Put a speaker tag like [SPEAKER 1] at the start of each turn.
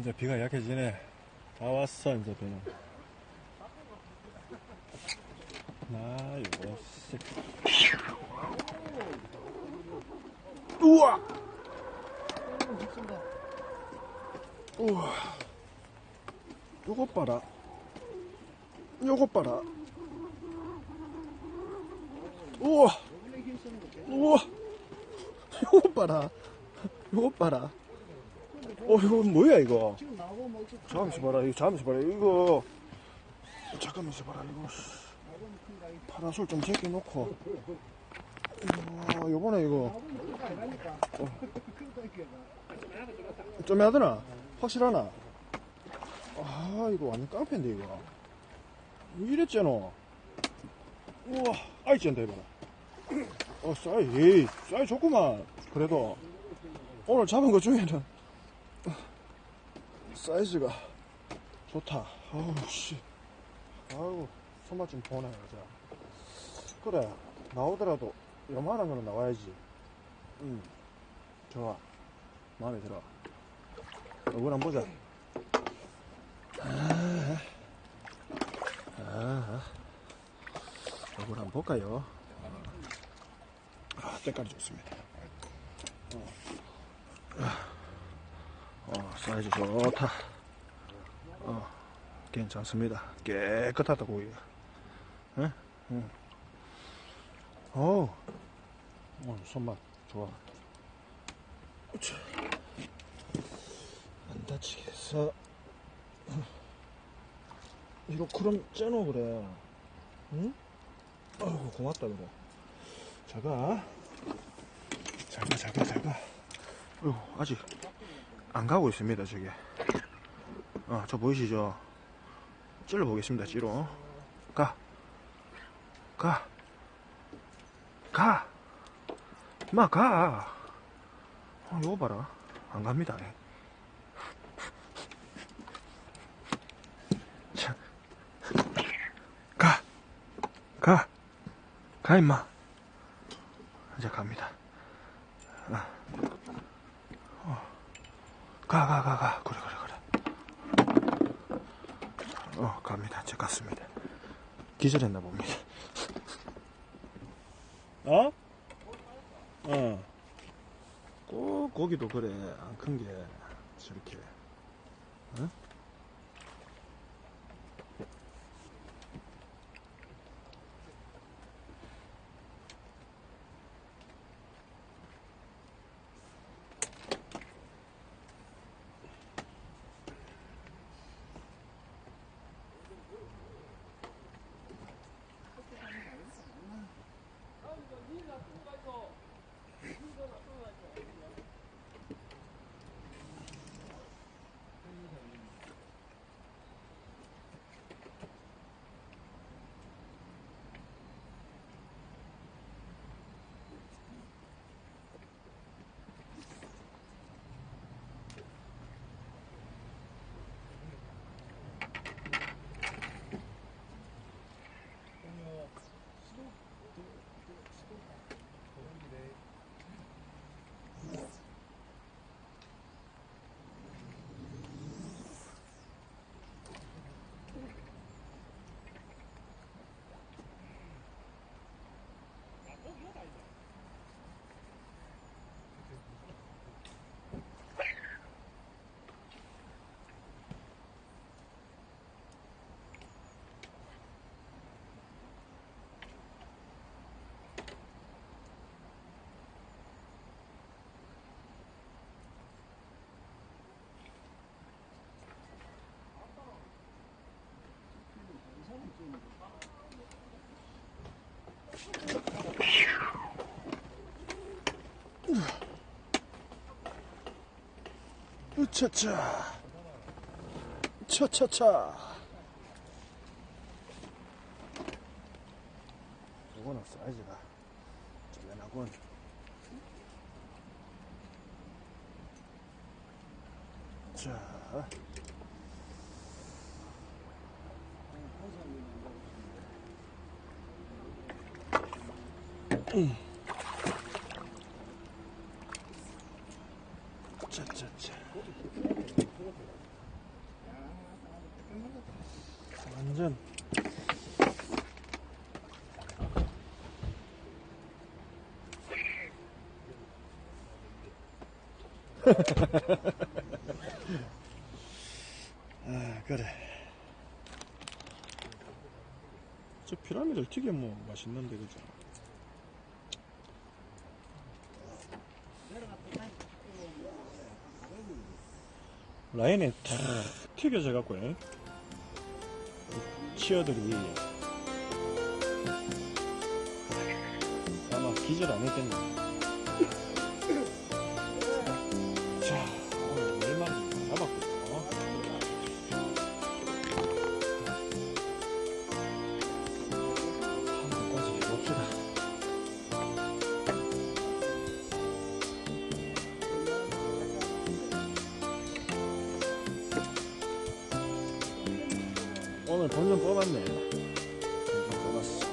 [SPEAKER 1] 이제 비가 약해지네. 다 왔어, 이제 비는. 나, 이거, 씨. 우와! 우와. 요것 봐라. 요것 봐라. 우와! 우와! 요것 봐라. 요것 봐라. 어, 이거 뭐야, 이거? 잠시 봐라, 이거 잠시 봐라, 이거. 잠깐만 있어 봐라, 이거. 파라솔 좀 제껴놓고. 와, 요번에 이거. 어. 좀 하더나? 확실하나? 아, 이거 완전 깡패인데, 이거. 이랬잖아. 우와, 아이, 쩐다, 이봐라. 어, 싸이, 에이, 싸이 좋구만. 그래도. 오늘 잡은 것 중에는 사이즈가 좋다. 아우, 씨. 아이고, 손맛 좀 보네, 자. 그래, 나오더라도 요만한 거는 나와야지. 응, 좋아. 마음에 들어. 얼굴 한번 보자. 아, 아, 얼굴 한번 볼까요? 아, 때깔이 좋습니다. 어, 사이즈 좋다. 어, 괜찮습니다. 깨끗하다, 고기가. 응? 응. 어우, 오늘 손맛 좋아. 안 해서. 이거 그럼 째노 그래. 응? 어이구, 고맙다, 그래. 자가. 자가, 자가, 자가. 어이구, 아직 안 가고 있습니다, 저게. 어, 저 보이시죠? 찔러 보겠습니다, 찌로. 가. 가. 가. 마, 가. 어, 요거 봐라. 안 갑니다. 자. 가. 가. 가, 임마. 이제 갑니다. 가, 가, 가, 가. 그래, 그래, 그래. 어, 갑니다. 제 갔습니다. 기절했나 봅니다. 어? 어. 꼭 고기도 그래. 안 큰 게 저렇게. 어? Stop. Do it. Do it. Stop. Hold it, babe. 으차차. 차차차. 이거는 사이즈가 찔레나군. 자. 차 완전. 아 그래. 저 피라미드 튀겨 뭐 맛있는데 그죠? 라인에 탁 튀겨져 갖고 치어들이 아마 기절 안 했겠네. 자, 오늘 본전 뽑았네. 본전 뽑았어.